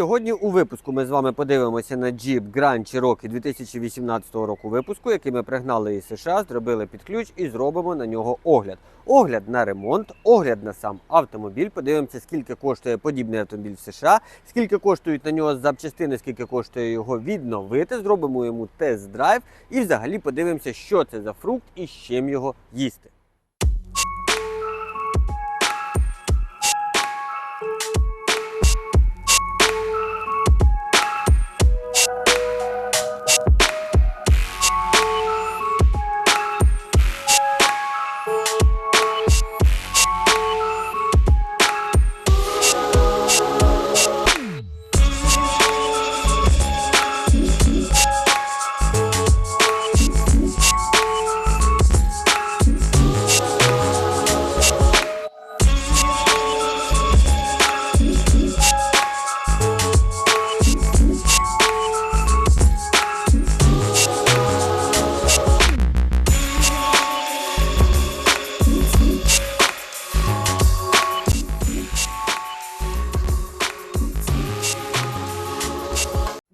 Сьогодні у випуску ми з вами подивимося на Jeep Grand Cherokee 2018 року випуску, який ми пригнали із США, зробили під ключ і зробимо на нього огляд. Огляд на ремонт, огляд на сам автомобіль. Подивимося, скільки коштує подібний автомобіль в США, скільки коштують на нього запчастини, скільки коштує його відновити. Зробимо йому тест-драйв і взагалі подивимося, що це за фрукт і з чим його їсти.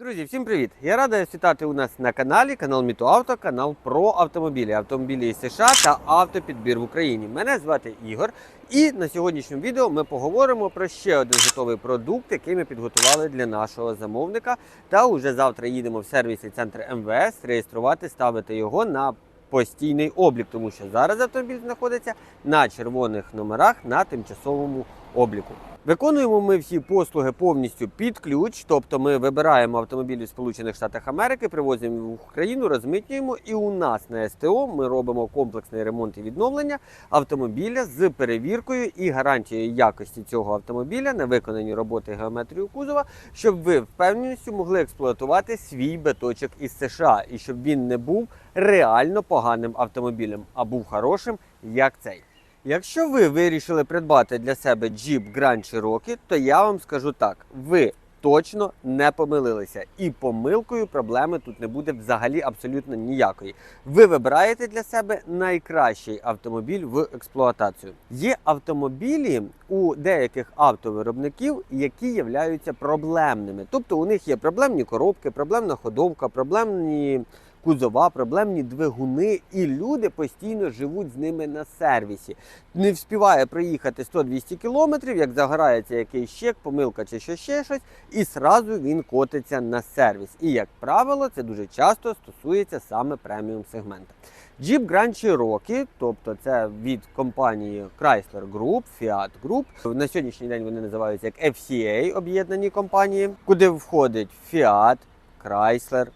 Друзі, всім привіт! Я радий вітати у нас на каналі, канал Міто Авто, канал про автомобілі, автомобілі США та автопідбір в Україні. Мене звати Ігор. І на сьогоднішньому відео ми поговоримо про ще один готовий продукт, який ми підготували для нашого замовника. Та уже завтра їдемо в сервісний центр МВС реєструвати, ставити його на постійний облік, тому що зараз автомобіль знаходиться на червоних номерах на тимчасовому обліку. Виконуємо ми всі послуги повністю під ключ, тобто ми вибираємо автомобілі Сполучених Штатах Америки, привозимо в Україну, розмитнюємо, і у нас на СТО ми робимо комплексний ремонт і відновлення автомобіля з перевіркою і гарантією якості цього автомобіля на виконані роботи геометрію кузова, щоб ви впевненістю могли експлуатувати свій биточок із США і щоб він не був реально поганим автомобілем, а був хорошим, як цей. Якщо ви вирішили придбати для себе Jeep Grand Cherokee, то я вам скажу так: ви точно не помилилися, і помилкою проблеми тут не буде взагалі абсолютно ніякої. Ви вибираєте для себе найкращий автомобіль в експлуатацію. Є автомобілі у деяких автовиробників, які являються проблемними. Тобто у них є проблемні коробки, проблемна ходовка, проблемні кузова, проблемні двигуни, і люди постійно живуть з ними на сервісі. Не вспіває проїхати 100-200 кілометрів, як загорається якийсь чек, помилка чи що ще щось, і сразу він котиться на сервіс. І як правило, це дуже часто стосується саме преміум сегмента. Jeep Grand Cherokee, тобто це від компанії Chrysler Group, Fiat Group. На сьогоднішній день вони називаються як FCA об'єднані компанії, куди входить Fiat, Chrysler,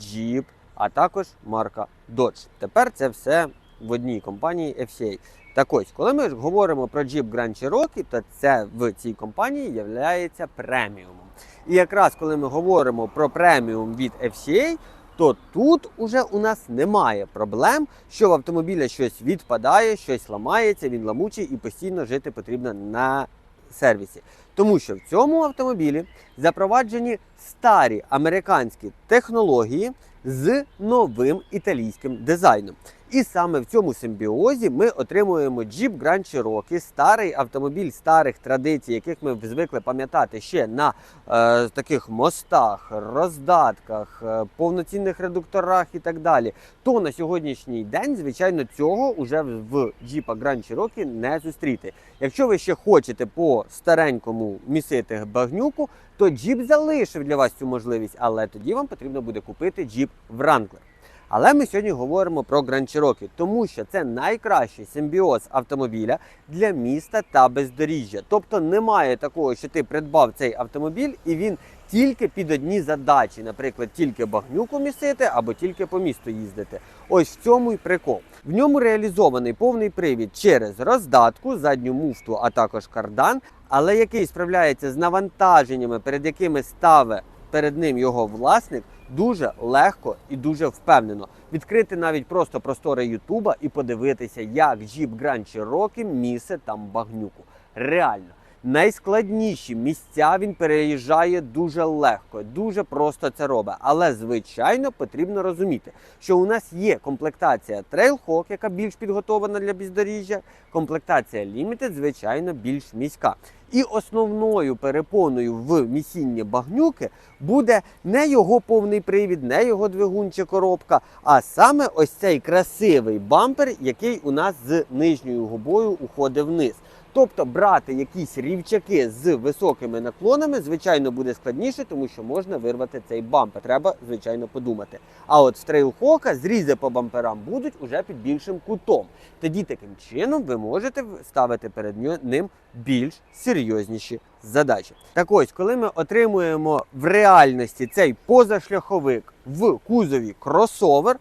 Jeep, а також марка Dodge. Тепер це все в одній компанії FCA. Так ось, коли ми говоримо про Jeep Grand Cherokee, то це в цій компанії є преміумом. І якраз коли ми говоримо про преміум від FCA, то тут уже у нас немає проблем, що в автомобіля щось відпадає, щось ламається, він ламучий і постійно жити потрібно на сервісі. Тому що в цьому автомобілі запроваджені старі американські технології з новим італійським дизайном. І саме в цьому симбіозі ми отримуємо Jeep Grand Cherokee, старий автомобіль старих традицій, яких ми звикли пам'ятати ще на е, таких мостах, роздатках, е, повноцінних редукторах і так далі. То на сьогоднішній день, звичайно, цього вже в Jeep Grand Cherokee не зустріти. Якщо ви ще хочете по старенькому місити багнюку, то Jeep залишив для вас цю можливість, але тоді вам потрібно буде купити Jeep Wrangler. Але ми сьогодні говоримо про Grand Cherokee, тому що це найкращий симбіоз автомобіля для міста та бездоріжжя. Тобто немає такого, що ти придбав цей автомобіль і він тільки під одні задачі, наприклад, тільки багнюку місити або тільки по місту їздити. Ось в цьому й прикол. В ньому реалізований повний привід через роздатку, задню муфту, а також кардан, але який справляється з навантаженнями, перед якими ставить перед ним його власник дуже легко і дуже впевнено. Відкрити навіть просто простори Ютуба і подивитися, як Jeep Grand Cherokee місе там багнюку. Реально. Найскладніші місця він переїжджає дуже легко, дуже просто це робить. Але звичайно потрібно розуміти, що у нас є комплектація Trailhawk, яка більш підготовлена для бездоріжжя. Комплектація Limited, звичайно, більш міська. І основною перепоною в місінні багнюки буде не його повний привід, не його двигун чи коробка, а саме ось цей красивий бампер, який у нас з нижньою губою уходить вниз. Тобто брати якісь рівчаки з високими наклонами, звичайно, буде складніше, тому що можна вирвати цей бампер. Треба, звичайно, подумати. А от в трейлхока зрізи по бамперам будуть уже під більшим кутом. Тоді таким чином ви можете ставити перед ним більш серйозніші задачі. Так ось, коли ми отримуємо в реальності цей позашляховик в кузові кросовер,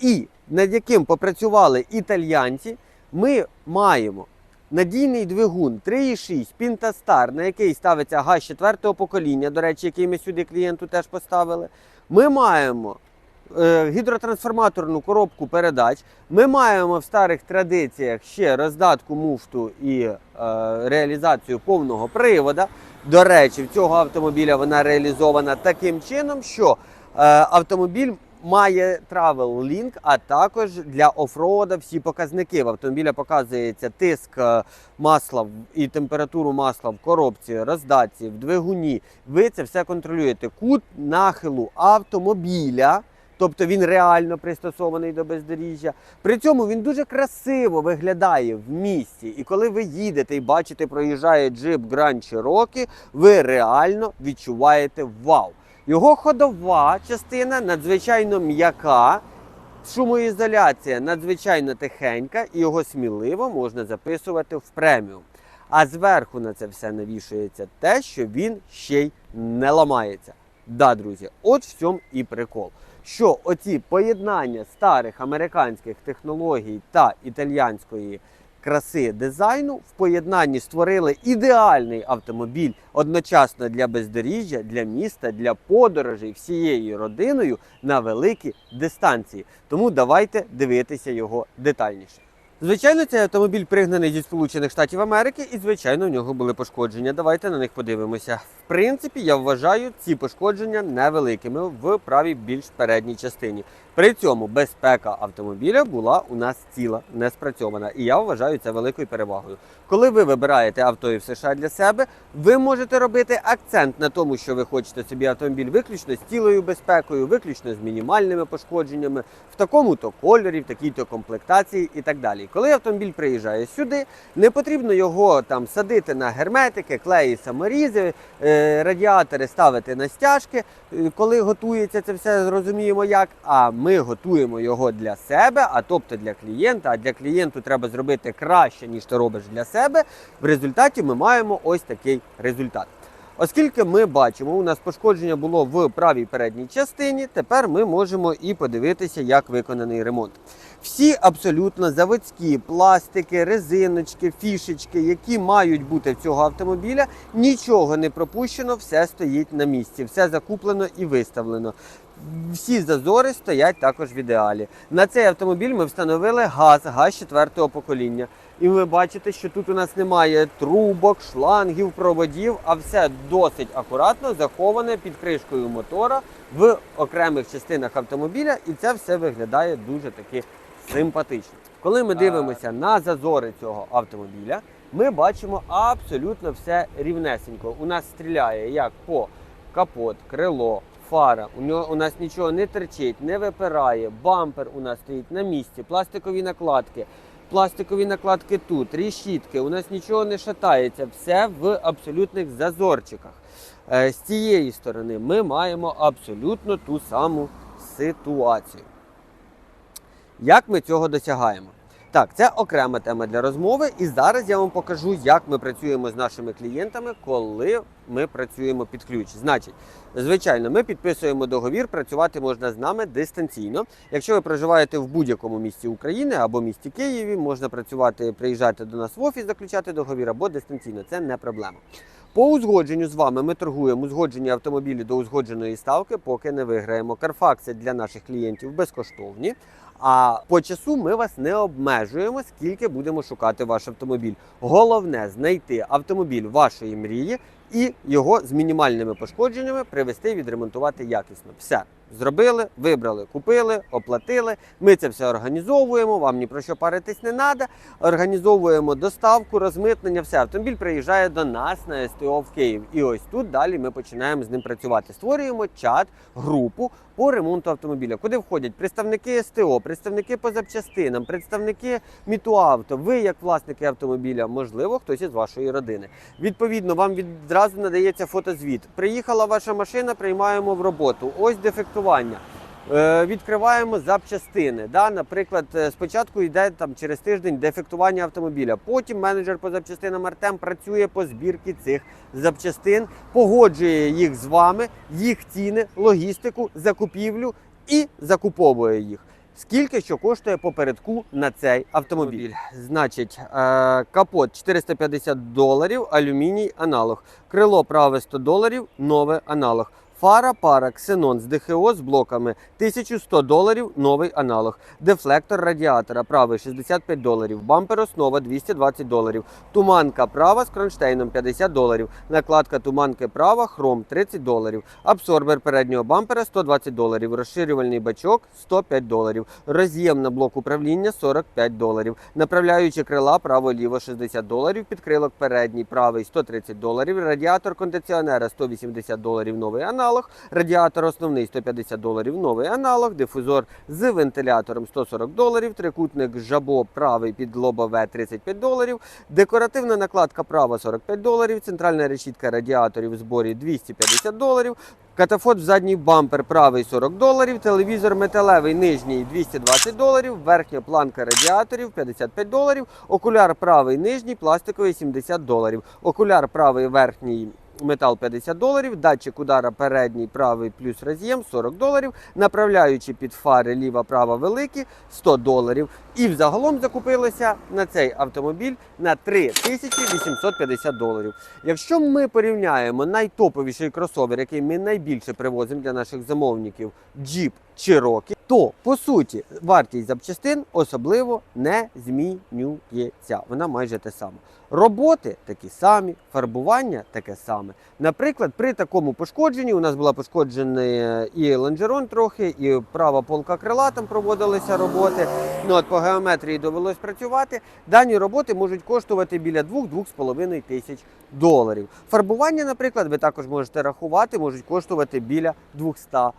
і над яким попрацювали італьянці, ми маємо надійний двигун 3,6 Pintastar, на який ставиться газ 4 покоління, до речі, який ми сюди клієнту теж поставили. Ми маємо е, гідротрансформаторну коробку передач. Ми маємо в старих традиціях ще роздатку муфту і е, реалізацію повного привода. До речі, в цього автомобіля вона реалізована таким чином, що е, автомобіль має Travel Link, а також для офрода всі показники. В автомобіля показується тиск е, масла і температуру масла в коробці, роздатці, в двигуні. Ви це все контролюєте. Кут нахилу автомобіля. Тобто він реально пристосований до бездоріжжя. При цьому він дуже красиво виглядає в місті. І коли ви їдете і бачите, проїжджає джип Grand Cherokee, ви реально відчуваєте вау. Його ходова частина надзвичайно м'яка, шумоізоляція надзвичайно тихенька, і його сміливо можна записувати в преміум. А зверху на це все навішується те, що він ще й не ламається. Да, друзі, от в цьому і прикол. Що оці поєднання старих американських технологій та італійської краси дизайну в поєднанні створили ідеальний автомобіль одночасно для бездоріжжя, для міста, для подорожей всією родиною на великі дистанції. Тому давайте дивитися його детальніше. Звичайно, цей автомобіль пригнаний зі Сполучених Штатів Америки, і звичайно, в нього були пошкодження. Давайте на них подивимося. В принципі, я вважаю ці пошкодження невеликими в правій більш передній частині. При цьому безпека автомобіля була у нас ціла, не спрацьована, і я вважаю це великою перевагою. Коли ви вибираєте авто і в США для себе, ви можете робити акцент на тому, що ви хочете собі автомобіль виключно з цілою безпекою, виключно з мінімальними пошкодженнями, в такому-то кольорі, в такій-то комплектації і так далі. Коли автомобіль приїжджає сюди, не потрібно його там садити на герметики, клеї, саморізи, е, радіатори ставити на стяжки. Е, Коли готується це все, зрозуміємо як. А ми готуємо його для себе, а тобто для клієнта. А для клієнту треба зробити краще, ніж ти робиш для себе. В результаті ми маємо ось такий результат. Оскільки ми бачимо, у нас пошкодження було в правій передній частині, тепер ми можемо і подивитися, як виконаний ремонт. Всі абсолютно заводські пластики, резиночки, фішечки, які мають бути в цього автомобіля, нічого не пропущено, все стоїть на місці, все закуплено і виставлено. Всі зазори стоять також в ідеалі. На цей автомобіль ми встановили газ, газ четвертого покоління. І ви бачите, що тут у нас немає трубок, шлангів, проводів, а все досить акуратно заховане під кришкою мотора в окремих частинах автомобіля, і це все виглядає дуже таки симпатично. Коли ми дивимося на зазори цього автомобіля, ми бачимо абсолютно все рівнесенько. У нас стріляє як по капот, крило, фара. У нього у нас нічого не терчить, не випирає. Бампер у нас стоїть на місці, пластикові накладки. Пластикові накладки тут, рішітки, у нас нічого не шатається, все в абсолютних зазорчиках. Е, З цієї сторони ми маємо абсолютно ту саму ситуацію. Як ми цього досягаємо? Так, це окрема тема для розмови, і зараз я вам покажу, як ми працюємо з нашими клієнтами, коли ми працюємо під ключ. Значить, звичайно, ми підписуємо договір, працювати можна з нами дистанційно. Якщо ви проживаєте в будь-якому місті України або місті Києві, можна працювати, приїжджати до нас в офіс, заключати договір або дистанційно. Це не проблема. По узгодженню з вами ми торгуємо узгоджені автомобілі до узгодженої ставки, поки не виграємо. Карфакси для наших клієнтів безкоштовні. А по часу ми вас не обмежуємо, скільки будемо шукати ваш автомобіль. Головне знайти автомобіль вашої мрії і його з мінімальними пошкодженнями привезти і відремонтувати якісно. Все. Зробили, вибрали, купили, оплатили. Ми це все організовуємо. Вам ні про що паритись не треба. Організовуємо доставку, розмитнення. Все автомобіль приїжджає до нас на СТО в Київ. І ось тут далі ми починаємо з ним працювати. Створюємо чат, групу по ремонту автомобіля, куди входять представники СТО, представники по запчастинам, представники Мітуавто. Ви, як власники автомобіля, можливо, хтось із вашої родини. Відповідно, вам відразу надається фотозвіт. Приїхала ваша машина, приймаємо в роботу. Ось дефектування. Е, Відкриваємо запчастини. Да? Наприклад, е, спочатку йде там через тиждень дефектування автомобіля. Потім менеджер по запчастинам Артем працює по збірці цих запчастин, погоджує їх з вами, їх ціни, логістику, закупівлю і закуповує їх. Скільки що коштує попередку на цей автомобіль? Значить, е, капот 450 доларів, алюміній аналог. Крило праве 100 доларів, нове аналог. Фара пара Xenon з ДХО з блоками 1100 доларів, новий аналог. Дефлектор радіатора правий 65 доларів. Бампер основа 220 доларів. Туманка права з кронштейном 50 доларів. Накладка туманки права хром 30 доларів. Абсорбер переднього бампера 120 доларів. Розширювальний бачок 105 доларів. Роз'єм на блок управління 45 доларів. Направляючи крила право-ліво 60 доларів. Підкрилок передній правий 130 доларів. Радіатор кондиціонера 180 доларів. Новий аналог. Радіатор основний 150 доларів. Новий аналог. Дифузор з вентилятором 140 доларів. Трикутник жабо правий під лобове 35 доларів. Декоративна накладка права 45 доларів. Центральна решітка радіаторів в зборі 250 доларів. Катафот в задній бампер правий 40 доларів, телевізор металевий нижній 220 доларів, верхня планка радіаторів 55 доларів, окуляр правий нижній пластиковий 70 доларів, окуляр правий верхній метал 50 доларів, датчик удара передній правий плюс роз'єм 40 доларів, направляючи під фари ліва права великі 100 доларів. І взагалом закупилися на цей автомобіль на 3850 доларів. Якщо ми порівняємо найтоповіший кросовер, який ми найбільше привозимо для наших замовників, Jeep Cherokee, то по суті вартість запчастин особливо не змінюється. Вона майже те саме. Роботи такі самі, фарбування таке саме. Наприклад, при такому пошкодженні у нас була пошкоджена і лонжерон трохи, і права полка крила там проводилися роботи. Ну от по геометрії довелось працювати. Дані роботи можуть коштувати біля 2-2,5 тисяч доларів. Фарбування, наприклад, ви також можете рахувати, можуть коштувати біля 200 доларів.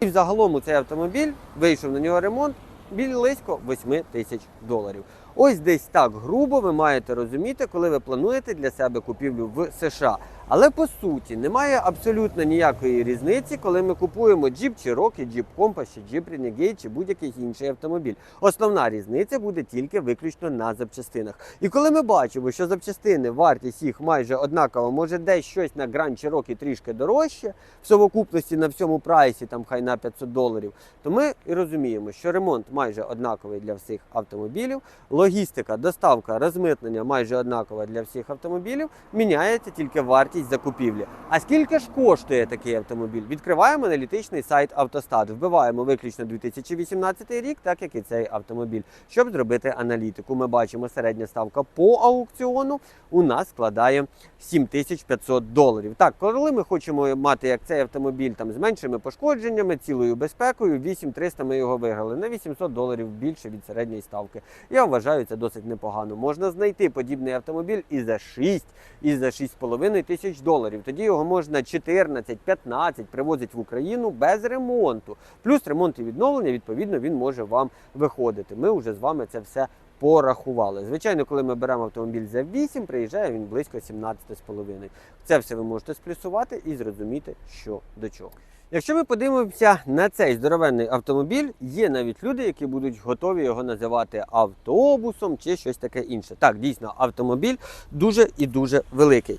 І взагалом у цей автомобіль вийшов на нього ремонт близько 8 тисяч доларів. Ось десь так грубо ви маєте розуміти, коли ви плануєте для себе купівлю в США. Але по суті немає абсолютно ніякої різниці, коли ми купуємо Jeep Cherokee, Jeep Compass, чи Jeep Renegade, чи будь-який інший автомобіль. Основна різниця буде тільки виключно на запчастинах. І коли ми бачимо, що запчастини, вартість їх майже однакова, може десь щось на Grand Cherokee трішки дорожче, в совокупності на всьому прайсі, там хай на 500 доларів, то ми і розуміємо, що ремонт майже однаковий для всіх автомобілів, логістика, доставка, розмитнення майже однакова для всіх автомобілів, міняється тільки вартість закупівлі. А скільки ж коштує такий автомобіль? Відкриваємо аналітичний сайт Автостат, вбиваємо виключно 2018 рік, так як і цей автомобіль. Щоб зробити аналітику, ми бачимо середня ставка по аукціону у нас складає 7500 доларів. Так, коли ми хочемо мати як цей автомобіль там з меншими пошкодженнями, цілою безпекою, 8300 ми його виграли на 800 доларів більше від середньої ставки. Я вважаю це досить непогано. Можна знайти подібний автомобіль і за 6, і за 6,5 тисяч доларів. Тоді його можна 14-15 привозити в Україну без ремонту. Плюс ремонт і відновлення, відповідно, він може вам виходити. Ми вже з вами це все порахували. Звичайно, коли ми беремо автомобіль за 8, приїжджає він близько 17,5. Це все ви можете сплюсувати і зрозуміти, що до чого. Якщо ми подивимося на цей здоровенний автомобіль, є навіть люди, які будуть готові його називати автобусом чи щось таке інше. Так, дійсно, автомобіль дуже і дуже великий.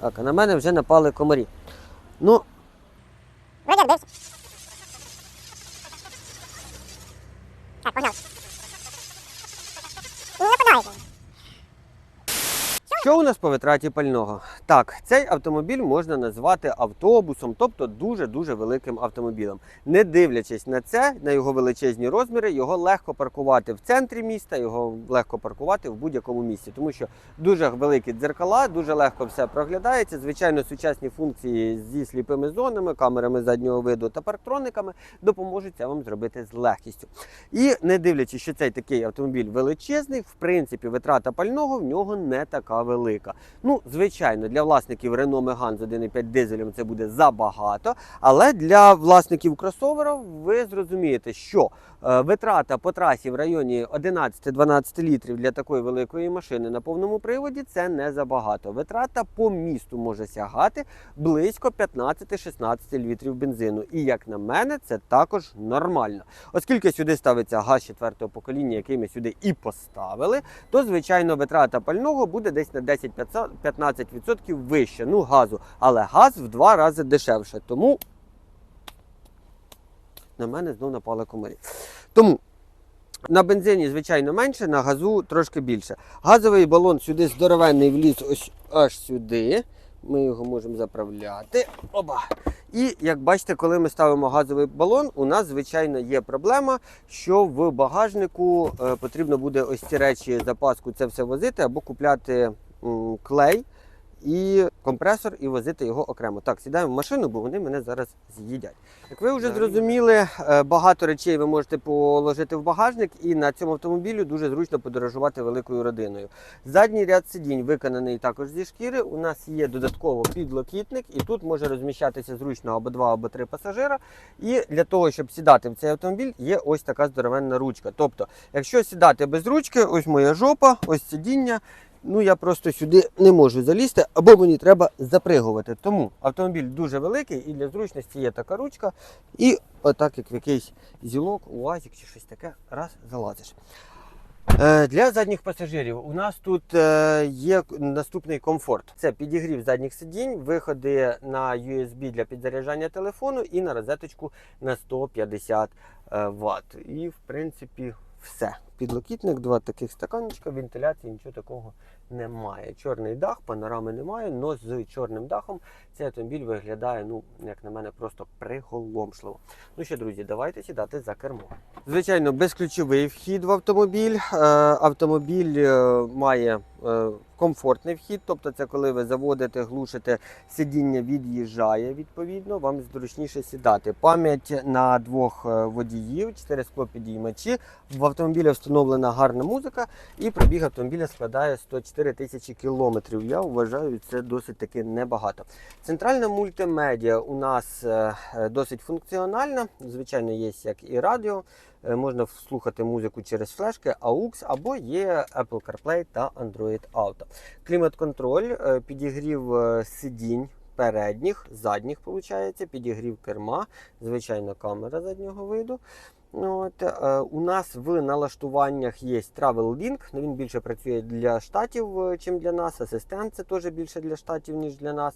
Так, а на мене вже напали комарі. Ну, отбился. Так, погнали. Не нападайте. Що у нас по витраті пального? Так, цей автомобіль можна назвати автобусом, тобто дуже-дуже великим автомобілем. Не дивлячись на це, на його величезні розміри, його легко паркувати в центрі міста, його легко паркувати в будь-якому місці, тому що дуже великі дзеркала, дуже легко все проглядається. Звичайно, сучасні функції зі сліпими зонами, камерами заднього виду та парктрониками допоможуть це вам зробити з легкістю. І не дивлячись, що цей такий автомобіль величезний, в принципі, витрата пального в нього не така велика. Ну, звичайно, для власників Renault Megane з 1,5 дизелем це буде забагато, але для власників кросовера ви зрозумієте, що е, витрата по трасі в районі 11-12 літрів для такої великої машини на повному приводі це не забагато. Витрата по місту може сягати близько 15-16 літрів бензину. І як на мене, це також нормально. Оскільки сюди ставиться газ четвертого покоління, який ми сюди і поставили, то звичайно витрата пального буде десь на 10-15% вище. Ну, газу, але газ в два рази дешевше. Тому на мене знов напали комарі. Тому на бензині, звичайно, менше, на газу трошки більше. Газовий балон сюди здоровенний вліз ось аж сюди. Ми його можемо заправляти. Оба. І як бачите, коли ми ставимо газовий балон, у нас, звичайно, є проблема, що в багажнику е, потрібно буде ось ці речі, запаску, це все возити або купляти клей і компресор і возити його окремо. Так, сідаємо в машину, бо вони мене зараз з'їдять. Як ви вже зрозуміли, е, багато речей ви можете положити в багажник, і на цьому автомобілі дуже зручно подорожувати великою родиною. Задній ряд сидінь виконаний також зі шкіри. У нас є додатково підлокітник, і тут може розміщатися зручно або два, або три пасажира. І для того, щоб сідати в цей автомобіль, є ось така здоровенна ручка. Тобто, якщо сідати без ручки, ось моя жопа, ось сидіння. Ну, я просто сюди не можу залізти, або мені треба запригувати. Тому автомобіль дуже великий і для зручності є така ручка. І отак, як в якийсь зілок, уазик чи щось таке, раз залазиш. Е, Для задніх пасажирів у нас тут е, є наступний комфорт. Це підігрів задніх сидінь, виходи на USB для підзаряджання телефону і на розеточку на 150 Вт. І в принципі все. Підлокітник, два таких стаканчика, вентиляції, нічого такого немає. Чорний дах, панорами немає, але з чорним дахом цей автомобіль виглядає, ну, як на мене, просто приголомшливо. Ну що, друзі, давайте сідати за кермо. Звичайно, безключовий вхід в автомобіль. Е, Автомобіль е, має е, комфортний вхід, тобто це коли ви заводите, глушите, сидіння від'їжджає, відповідно, вам зручніше сідати. Пам'ять на двох водіїв, 4 склопідіймачі. В автомобілі встановлена гарна музика, і пробіг автомобіля складає 104 тисячі кілометрів. Я вважаю, це досить таки небагато. Центральна мультимедіа у нас е, е, досить функціональна. Звичайно, є як і радіо. Е, Можна слухати музику через флешки, AUX або є Apple CarPlay та Android Auto. Клімат-контроль, підігрів сидінь передніх, задніх, виходить, підігрів керма, звичайно, камера заднього виду. От, е, у нас в налаштуваннях є Travel Link, ну, він більше працює для штатів, ніж чим для нас. Асистент це теж більше для штатів, ніж для нас.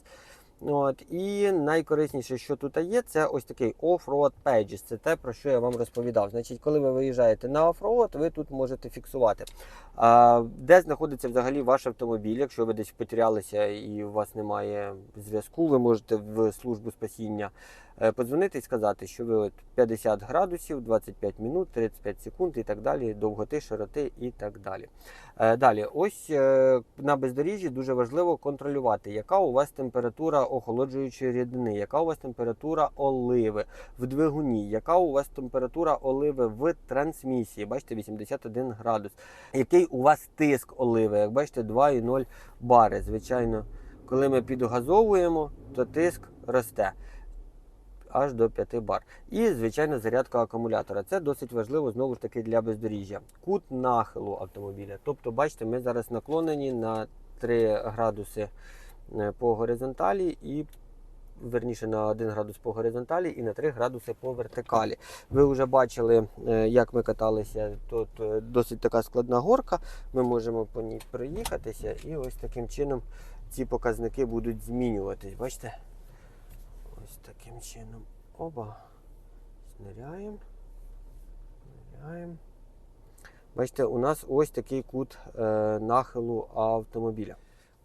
От, і найкорисніше, що тут є, це ось такий Off-Road Pages. Це те, про що я вам розповідав. Значить, коли ви виїжджаєте на оффроуд, ви тут можете фіксувати, а, де знаходиться взагалі ваш автомобіль. Якщо ви десь потерялися і у вас немає зв'язку, ви можете в службу спасіння подзвонити і сказати, що ви от 50 градусів, 25 минут, 35 секунд і так далі, довготи, широти і так далі. Е, Далі, ось е, на бездоріжжі дуже важливо контролювати, яка у вас температура охолоджуючої рідини, яка у вас температура оливи в двигуні, яка у вас температура оливи в трансмісії, бачите, 81 градус. Який у вас тиск оливи, як бачите, 2,0 бари. Звичайно, коли ми підгазовуємо, то тиск росте. Аж до 5 бар. І, звичайно, зарядка акумулятора. Це досить важливо знову ж таки для бездоріжжя. Кут нахилу автомобіля. Тобто, бачите, ми зараз наклонені на 3 градуси е, по горизонталі і верніше на 1 градус по горизонталі і на 3 градуси по вертикалі. Ви вже бачили, е, як ми каталися. Тут е, досить така складна горка. Ми можемо по ній проїхатися, і ось таким чином ці показники будуть змінюватись. Бачите? Таким чином. Оба. Зниряємо. Зниряємо. Бачите, у нас ось такий кут е, нахилу автомобіля.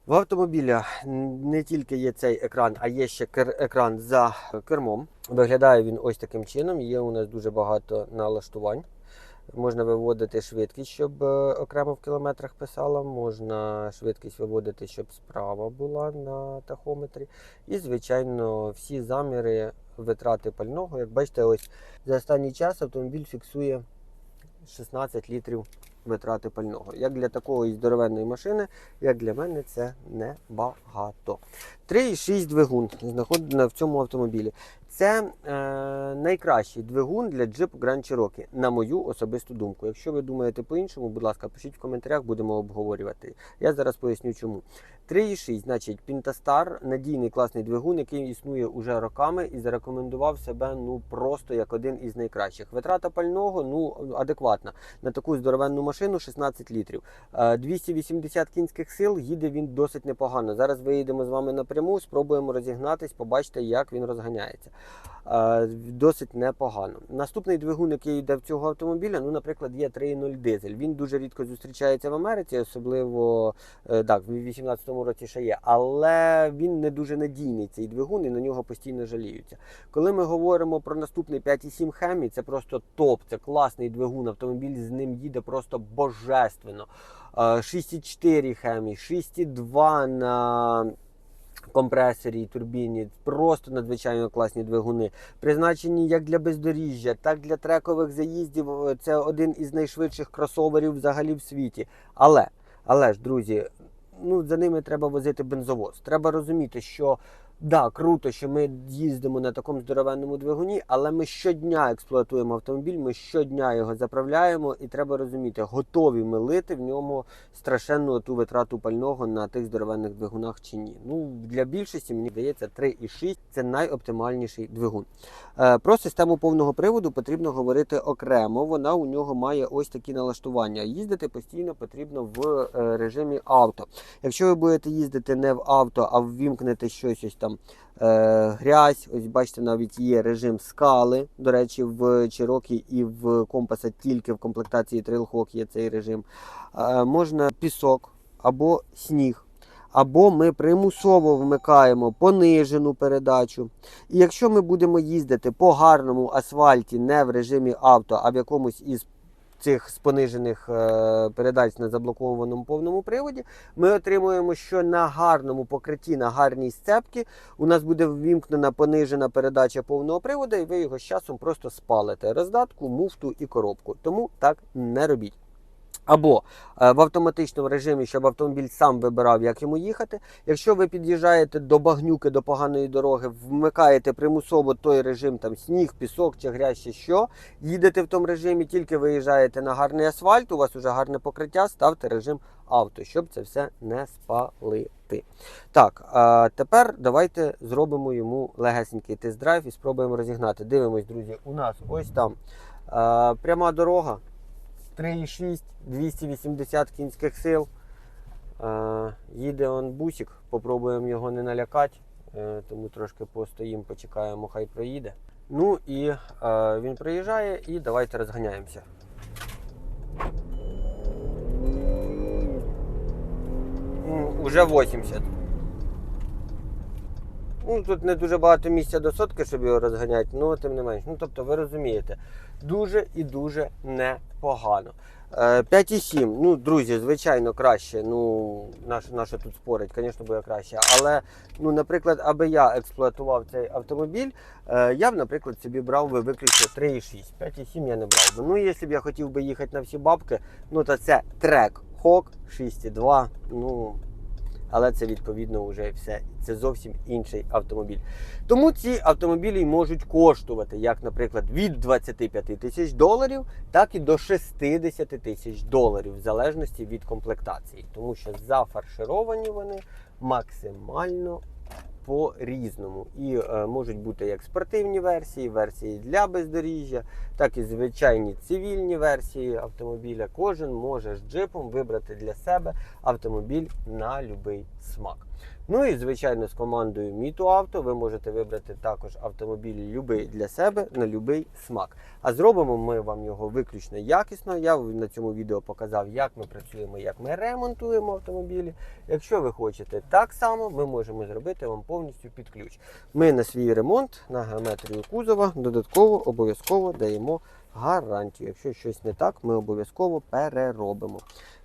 В автомобіля не тільки є цей екран, а є ще екран за кермом. Виглядає він ось таким чином. Є у нас дуже багато налаштувань. Можна виводити швидкість, щоб е, окремо в кілометрах писала. Можна швидкість виводити, щоб справа була на тахометрі. І, звичайно, всі заміри витрати пального. Як бачите, ось за останній час автомобіль фіксує 16 літрів витрати пального. Як для такої здоровенної машини, як для мене, це небагато. 3,6 двигун знаходиться в цьому автомобілі. Це е, найкращий двигун для Jeep Grand Cherokee, на мою особисту думку. Якщо ви думаєте по-іншому, будь ласка, пишіть в коментарях, будемо обговорювати. Я зараз поясню чому. 3,6, значить, Pintastar надійний класний двигун, який існує уже роками і зарекомендував себе ну просто як один із найкращих. Витрата пального ну адекватна. На таку здоровенну машину 16 літрів. Е, 280 кінських сил їде він досить непогано. Зараз виїдемо з вами напряму, спробуємо розігнатись, побачите, як він розганяється. Е, Досить непогано. Наступний двигун, який йде в цього автомобіля, ну, наприклад, є 3.0 дизель. Він дуже рідко зустрічається в Америці, особливо е, так, в 2018 році ще є, але він не дуже надійний цей двигун і на нього постійно жаліються. Коли ми говоримо про наступний 5.7 Хемі, це просто топ, це класний двигун. Автомобіль з ним їде просто божественно. Е, 6.4 Хемі, 6.2 на компресорі турбіні. Просто надзвичайно класні двигуни. Призначені як для бездоріжжя, так і для трекових заїздів. Це один із найшвидших кросоверів взагалі в світі. Але, але ж, друзі, ну за ними треба возити бензовоз. Треба розуміти, що. Да, круто, що ми їздимо на такому здоровенному двигуні, але ми щодня експлуатуємо автомобіль, ми щодня його заправляємо, і треба розуміти, готові ми лити в ньому страшенну ту витрату пального на тих здоровенних двигунах чи ні. Ну для більшості мені здається 3,6 це найоптимальніший двигун. Е, Про систему повного приводу потрібно говорити окремо. Вона у нього має ось такі налаштування. Їздити постійно потрібно в е, режимі авто. Якщо ви будете їздити не в авто, а ввімкнете щось ось там е, грязь, ось бачите, навіть є режим скали. До речі, в Cherokee і в компаса тільки в комплектації Trailhawk є цей режим. Е, можна пісок або сніг. Або ми примусово вмикаємо понижену передачу. І якщо ми будемо їздити по гарному асфальті не в режимі авто, а в якомусь із цих з понижених е, передач на заблокованому повному приводі, ми отримуємо, що на гарному покритті, на гарній сцепці у нас буде ввімкнена понижена передача повного приводу, і ви його з часом просто спалите. Роздатку, муфту і коробку. Тому так не робіть. Або е, в автоматичному режимі, щоб автомобіль сам вибирав, як йому їхати. Якщо ви під'їжджаєте до багнюки, до поганої дороги, вмикаєте примусово той режим, там сніг, пісок чи грязь, чи що, їдете в тому режимі, тільки виїжджаєте на гарний асфальт, у вас вже гарне покриття, ставте режим авто, щоб це все не спалити. Так, а тепер давайте зробимо йому легесенький тест-драйв і спробуємо розігнати. Дивимось, друзі, у нас ось там е, пряма дорога. 3,6, 280 кінських сил. Е, їде он бусик, попробуємо його не налякати, е, тому трошки постоїмо, почекаємо, хай проїде. Ну і е, він проїжджає і давайте розганяємося. Уже 80. Ну, тут не дуже багато місця до сотки, щоб його розганяти, ну тим не менш. Ну, тобто, ви розумієте, дуже і дуже непогано. Е, 5,7. Ну, друзі, звичайно, краще. Ну, наше тут спорить, звісно, буде краще. Але, ну, наприклад, аби я експлуатував цей автомобіль, е, я б, наприклад, собі брав би виключно 3,6. 5,7 я не брав би. Ну, якщо б я хотів би їхати на всі бабки, ну то це трек Хок 6,2. Ну, але це відповідно вже все. Це зовсім інший автомобіль. Тому ці автомобілі можуть коштувати, як, наприклад, від 25 тисяч доларів, так і до 60 тисяч доларів, в залежності від комплектації. Тому що зафаршировані вони максимально по-різному. І е, можуть бути як спортивні версії, версії для бездоріжжя, так і звичайні цивільні версії автомобіля. Кожен може з джипом вибрати для себе автомобіль на будь-який смак. Ну і звичайно з командою Міту Авто ви можете вибрати також автомобіль любий для себе на будь-який смак. А зробимо ми вам його виключно якісно. Я на цьому відео показав, як ми працюємо, як ми ремонтуємо автомобілі. Якщо ви хочете так само, ми можемо зробити вам повністю під ключ. Ми на свій ремонт, на геометрію кузова додатково обов'язково даємо гарантію. Якщо щось не так, ми обов'язково переробимо.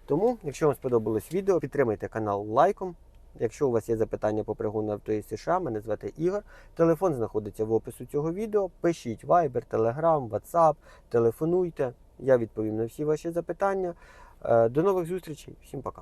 Тому, якщо вам сподобалось відео, підтримайте канал лайком. Якщо у вас є запитання по пригону авто із США, мене звати Ігор. Телефон знаходиться в опису цього відео. Пишіть Viber, Telegram, WhatsApp, телефонуйте. Я відповім на всі ваші запитання. Е, До нових зустрічей. Всім пока.